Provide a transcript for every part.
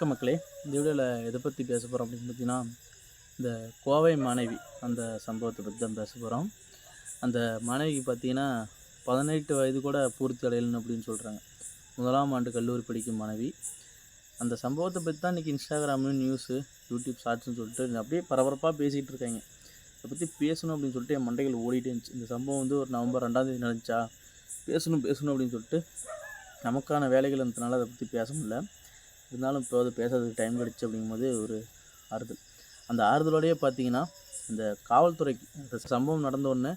வணக்க மக்களே. இந்த வீடியோவில் எதை பற்றி பேச போகிறோம் அப்படின்னு பார்த்தீங்கன்னா இந்த கோவை மாணவி அந்த சம்பவத்தை பற்றி தான் பேச போகிறோம் அந்த மாணவிக்கு பார்த்தீங்கன்னா பதினெட்டு வயது கூட பூர்த்தி அடையலன்னு அப்படின்னு சொல்கிறாங்க முதலாம் ஆண்டு கல்லூரி படிக்கும் மாணவி அந்த சம்பவத்தை பற்றி தான் இன்றைக்கி இன்ஸ்டாகிராமு நியூஸு யூடியூப் ஷார்ட்ஸ்னு சொல்லிட்டு அப்படியே பரபரப்பாக பேசிகிட்டு இருக்காங்க. இதை பற்றி பேசணும் அப்படின்னு சொல்லிட்டு என் மண்டைகள் ஓடிட்டே இருந்துச்சு. இந்த சம்பவம் வந்து ஒரு நவம்பர் ரெண்டாந்தேதி நடந்துச்சா? பேசணும் பேசணும் அப்படின்னு சொல்லிட்டு நமக்கான வேலைகள் இருந்ததுனால அதை பற்றி பேச முடியல. இருந்தாலும் இப்போ அது பேசுறதுக்கு டைம் கிடச்சி அப்படிங்கும்போது ஒரு ஆறுதல். அந்த ஆறுதலோடையே பார்த்தீங்கன்னா இந்த காவல்துறைக்கு இந்த சம்பவம் நடந்த உடனே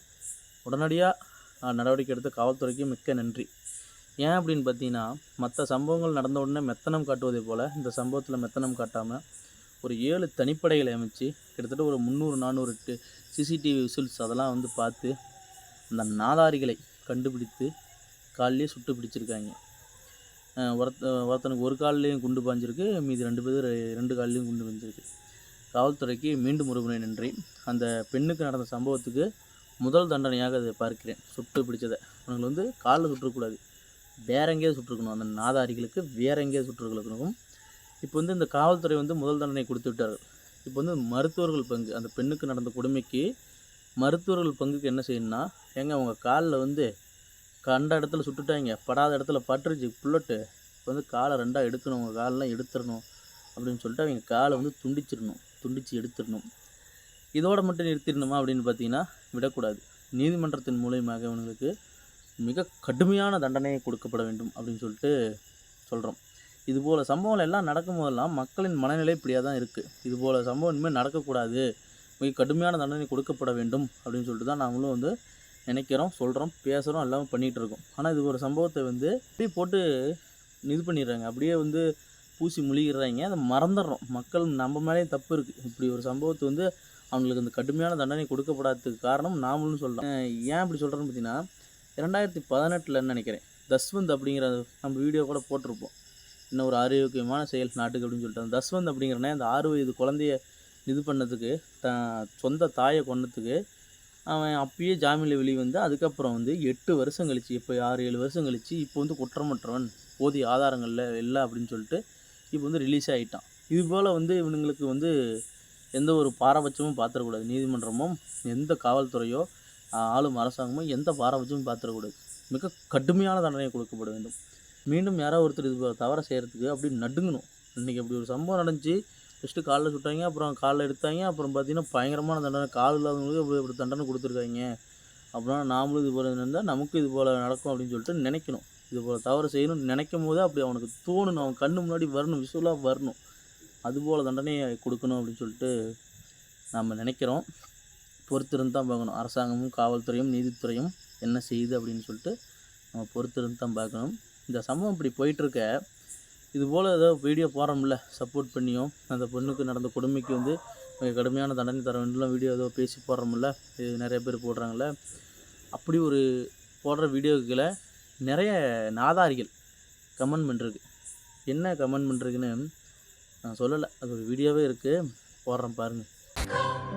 உடனடியாக நடவடிக்கை எடுத்த காவல்துறைக்கு மிக்க நன்றி. ஏன் அப்படின்னு பார்த்தீங்கன்னா மற்ற சம்பவங்கள் நடந்த உடனே மெத்தனம் காட்டுவதை போல் இந்த சம்பவத்தில் மெத்தனம் காட்டாமல் ஒரு ஏழு தனிப்படைகளை அமைச்சு கிட்டத்தட்ட ஒரு முந்நூறு நானூறு சிசிடிவி விசில்ஸ் அதெல்லாம் வந்து பார்த்து அந்த நாதாரிகளை கண்டுபிடித்து காலிலே சுட்டு பிடிச்சிருக்காங்க. ஒருத்த ஒருத்தனுக்கு ஒரு கால்லையும் குண்டு பாஞ்சிருக்கு. மீதி ரெண்டு பேர் ரெண்டு கால்லையும் குண்டு பாஞ்சிருக்கு. காவல்துறைக்கு மீண்டும் ஒருமுறை நன்றி. அந்த பெண்ணுக்கு நடந்த சம்பவத்துக்கு முதல் தண்டனையாக அதை பார்க்கிறேன். சுட்டு பிடிச்சதை. அவங்களுக்கு வந்து காலில் சுற்றக்கூடாது வேற எங்கேயாவது சுட்டுருக்கணும். அந்த நாதாரிகளுக்கு வேற எங்கேயாவது சுட்டுருக்கணும் இப்போ வந்து இந்த காவல்துறை வந்து முதல் தண்டனை கொடுத்து விட்டார்கள். இப்போ வந்து மருத்துவர்கள் பங்கு. அந்த பெண்ணுக்கு நடந்த கொடுமைக்கு மருத்துவர்கள் பங்குக்கு என்ன செய்யணும்னா ஏங்க அவங்க காலில் வந்து கண்ட இடத்துல சுட்டுட்டாங்க. படாத இடத்துல பட்டுருச்சு. புல்லட்டு இப்போ வந்து காலை ரெண்டாக எடுக்கணும். உங்கள் காலெலாம் எடுத்துடணும் அப்படின்னு சொல்லிட்டு அவங்க காலை வந்து துண்டிச்சிடணும். துண்டித்து எடுத்துடணும். இதோட மட்டும் நிறுத்திடணுமா அப்படின்னு பார்த்தீங்கன்னா விடக்கூடாது. நீதிமன்றத்தின் மூலியமாக இவங்களுக்கு மிக கடுமையான தண்டனை கொடுக்கப்பட வேண்டும் அப்படின்னு சொல்லிட்டு சொல்கிறோம் இதுபோல் சம்பவங்கள் எல்லாம் நடக்கும் போதெல்லாம் மக்களின் மனநிலை இப்படியாக தான் இருக்குது இதுபோல் சம்பவம் இனிமேல் நடக்கக்கூடாது. மிக கடுமையான தண்டனை கொடுக்கப்பட வேண்டும் அப்படின்னு சொல்லிட்டு தான் நாங்களும் வந்து நினைக்கிறோம் சொல்கிறோம் பேசுகிறோம் எல்லாமே பண்ணிகிட்டு இருக்கோம் ஆனால் இது ஒரு சம்பவத்தை வந்து அப்படியே போட்டு இது பண்ணிடுறாங்க. அப்படியே வந்து பூசி முழுகிறாங்க அதை மறந்துடுறோம். மக்கள் நம்ம மேலேயும் தப்பு இருக்குது இப்படி ஒரு சம்பவத்தை வந்து அவங்களுக்கு இந்த கடுமையான தண்டனை கொடுக்கப்படாததுக்கு காரணம் நாமளும் சொல்லலாம். ஏன் இப்படி சொல்கிறேன்னு பார்த்தீங்கன்னா ரெண்டாயிரத்தி பதினெட்டுலன்னு நினைக்கிறேன். தஸ்வந்த் அப்படிங்கிற நம்ம வீடியோ கூட போட்டிருப்போம். இன்னும் ஒரு ஆரோக்கியமான செயல் நாட்டுக்கு அப்படின்னு சொல்லிட்டு. அந்த தஸ்வந்த் அப்படிங்கிறனே அந்த ஆறு வயது குழந்தைய இது பண்ணதுக்கு த சொந்த தாயை கொன்னதுக்கு அவன் அப்பயே ஜாமீனில் வெளியே வந்து அதுக்கப்புறம் வந்து எட்டு வருஷம் கழிச்சு இப்போ ஆறு ஏழு வருஷம் கழிச்சு இப்போ வந்து குற்றமற்றவன் போதிய ஆதாரங்களில் இல்லை அப்படின்னு சொல்லிட்டு இப்போ வந்து ரிலீஸ் ஆகிட்டான் இது போல் வந்து இவனுங்களுக்கு வந்து எந்த ஒரு பாரபட்சமும் பார்த்துடக்கூடாது நீதிமன்றமும் எந்த காவல்துறையோ ஆளும் அரசாங்கமோ எந்த பாரபட்சமும் பார்த்துடக்கூடாது மிக கடுமையான தண்டனை கொடுக்கப்பட வேண்டும். மீண்டும் யாரோ ஒருத்தர் இது தவற தவறை செய்கிறதுக்கு அப்படி நடுங்கணும். இன்றைக்கி அப்படி ஒரு சம்பவம் நடந்துச்சு. ஃபஸ்ட்டு காலில் சுட்டாங்க அப்புறம் காலில் எடுத்தாங்க அப்புறம் பார்த்தீங்கன்னா பயங்கரமான தண்டனை. கால் இல்லாதவங்களுக்கு இப்படி இப்படி தண்டனை கொடுத்துருக்காங்க. அப்புறம் நாமளும் இது போல் இருந்தால் நமக்கும் இது போல் நடக்கும் அப்படின்னு சொல்லிட்டு நினைக்கணும். இது போல் தவறு செய்யணும்னு நினைக்கும் போது அப்படி அவனுக்கு தோணணும் அவன் கண்ணு முன்னாடி வரணும் விஷுவலாக வரணும். அதுபோல் தண்டனையை கொடுக்கணும் அப்படின்னு சொல்லிட்டு நாம் நினைக்கிறோம். பொறுத்திருந்து தான் பார்க்கணும். அரசாங்கமும் காவல்துறையும் நீதித்துறையும் என்ன செய்யுது அப்படின்னு சொல்லிட்டு நம்ம பொறுத்திருந்து தான் பார்க்கணும். இந்த சம்பவம் இப்படி போயிட்டுருக்க இது போல் ஏதோ வீடியோ போகிறோம்ல சப்போர்ட் பண்ணியும். அந்த பொண்ணுக்கு நடந்த கொடுமைக்கு வந்து மிக கடுமையான தண்டனை தர வேண்டும் வீடியோ ஏதோ பேசி போடுறோம்ல இது நிறைய பேர் போடுறாங்கல்ல. அப்படி ஒரு போடுற வீடியோக்களை நிறைய நாதாரிகள் கமெண்ட் பண்ணுறது என்ன கமெண்ட் பண்ணுறதுன்னு நான் சொல்லலை. அது ஒரு வீடியோவே இருக்குது போடுறேன் பாருங்கள்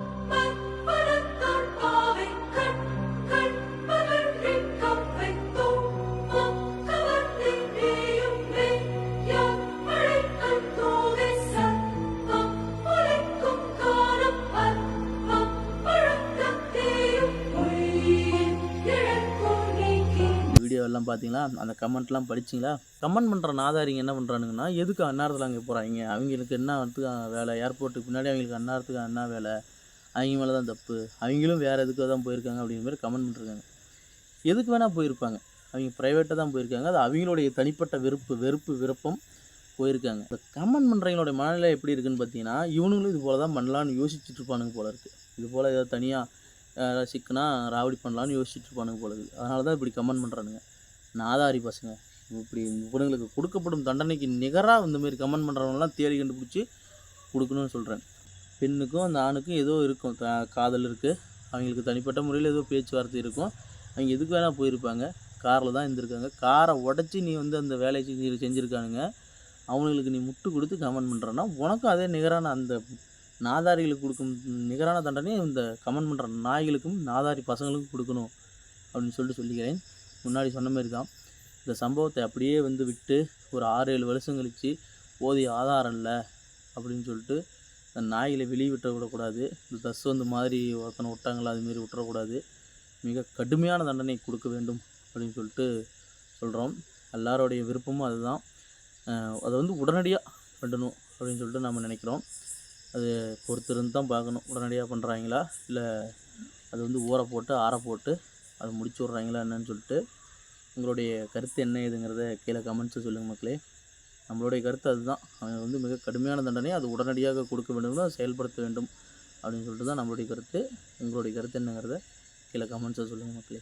கமெண்ட்லாம் பார்த்தீங்களா? அந்த கமெண்ட்லாம் படிச்சிங்களா? கமெண்ட் பண்ணுற நாதாரிங்க என்ன பண்ணுறானுங்கன்னா எதுக்கு அந்நேரத்தில் அங்கே போகிறாங்க அவங்களுக்கு என்ன வரத்துக்கு வேலை? ஏர்போர்ட்டுக்கு பின்னாடி அவங்களுக்கு அந்நேரத்துக்கு என்ன வேலை. அவங்க மேலே தான் தப்பு. அவங்களும் வேறு எதுக்காக தான் போயிருக்காங்க அப்படிங்கிற மாதிரி கமெண்ட் பண்ணிருக்காங்க எதுக்கு வேணால் போயிருப்பாங்க. அவங்க ப்ரைவேட்டாக தான் போயிருக்காங்க. அது அவங்களுடைய தனிப்பட்ட வெறுப்பு வெறுப்பு விருப்பம் போயிருக்காங்க. இந்த கமெண்ட் பண்ணுறவங்களோட மனநிலை எப்படி இருக்குன்னு பார்த்தீங்கன்னா இவனுங்களும் இது போல் தான் பண்ணலான்னு யோசிச்சுட்டு இருப்பானுங்க போல இருக்குது இது போல் ஏதோ தனியாக சிக்கனா ராவடி பண்ணலான்னு யோசிச்சுட்டு இருப்பானுங்க போல இருக்குது அதனால தான் இப்படி கமெண்ட் பண்ணுறானுங்க நாதாரி பசங்க. இப்படி இவனுங்களுக்கு கொடுக்கப்படும் தண்டனைக்கு நிகராக இந்த மாதிரி கமெண்ட் பண்ணுறவங்களாம் தேடி கண்டுபிடிச்சி கொடுக்கணும்னு சொல்கிறேன் பெண்ணுக்கும் அந்த ஆணுக்கும் ஏதோ இருக்கும். த காதல் இருக்குது அவங்களுக்கு தனிப்பட்ட முறையில் ஏதோ பேச்சுவார்த்தை இருக்கும். அவங்க எதுக்கு வேணால் போயிருப்பாங்க. காரில் தான் இருந்திருக்காங்க. காரை உடச்சி நீ வந்து அந்த வேலையை செஞ்சு செஞ்சுருக்கானுங்க. அவங்களுக்கு நீ முட்டு கொடுத்து கமெண்ட் பண்ணுறேன்னா உனக்கும் அதே நிகரான அந்த நாதாரிகளுக்கு கொடுக்கும் நிகரான தண்டனையை இந்த கமெண்ட் பண்ணுற நாய்களுக்கும் நாதாரி பசங்களுக்கும் கொடுக்கணும் அப்படின்னு சொல்லிட்டு சொல்லிக்கிறேன். முன்னாடி சொன்ன மாதிரி தான். இந்த சம்பவத்தை அப்படியே வந்து விட்டு ஒரு ஆறு ஏழு வருஷம் கழித்து போதிய ஆதாரம் இல்லை அப்படின்னு சொல்லிட்டு இந்த நாய்களை வெளியே விட்டுறக்கூடாது இந்த தஸ் வந்து மாதிரி ஒருத்தனை விட்டாங்களா அதுமாரி விட்டுறக்கூடாது மிக கடுமையான தண்டனை கொடுக்க வேண்டும் அப்படின்னு சொல்லிட்டு சொல்கிறோம் எல்லாரோடைய விருப்பமும் அதுதான். அதை வந்து உடனடியாக பண்ணணும் அப்படின்னு சொல்லிட்டு நம்ம நினைக்கிறோம். அது பொறுத்திருந்து தான் பார்க்கணும். உடனடியாக பண்ணுறாங்களா இல்லை அது வந்து ஊற போட்டு ஆற போட்டு அதை முடிச்சு விட்றாங்களா என்னன்னு சொல்லிட்டு உங்களுடைய கருத்து என்ன ஏதுங்கிறத கீழே கமெண்ட்ஸை சொல்லுங்கள் மக்களே. நம்மளுடைய கருத்து அதுதான். அவன் வந்து மிக கடுமையான தண்டனை. அது உடனடியாக கொடுக்க வேண்டும் செயல்படுத்த வேண்டும் அப்படின்னு சொல்லிட்டு தான் நம்மளுடைய கருத்து. உங்களுடைய கருத்து என்னங்கிறத கீழே கமெண்ட்ஸை சொல்லுங்கள் மக்களே.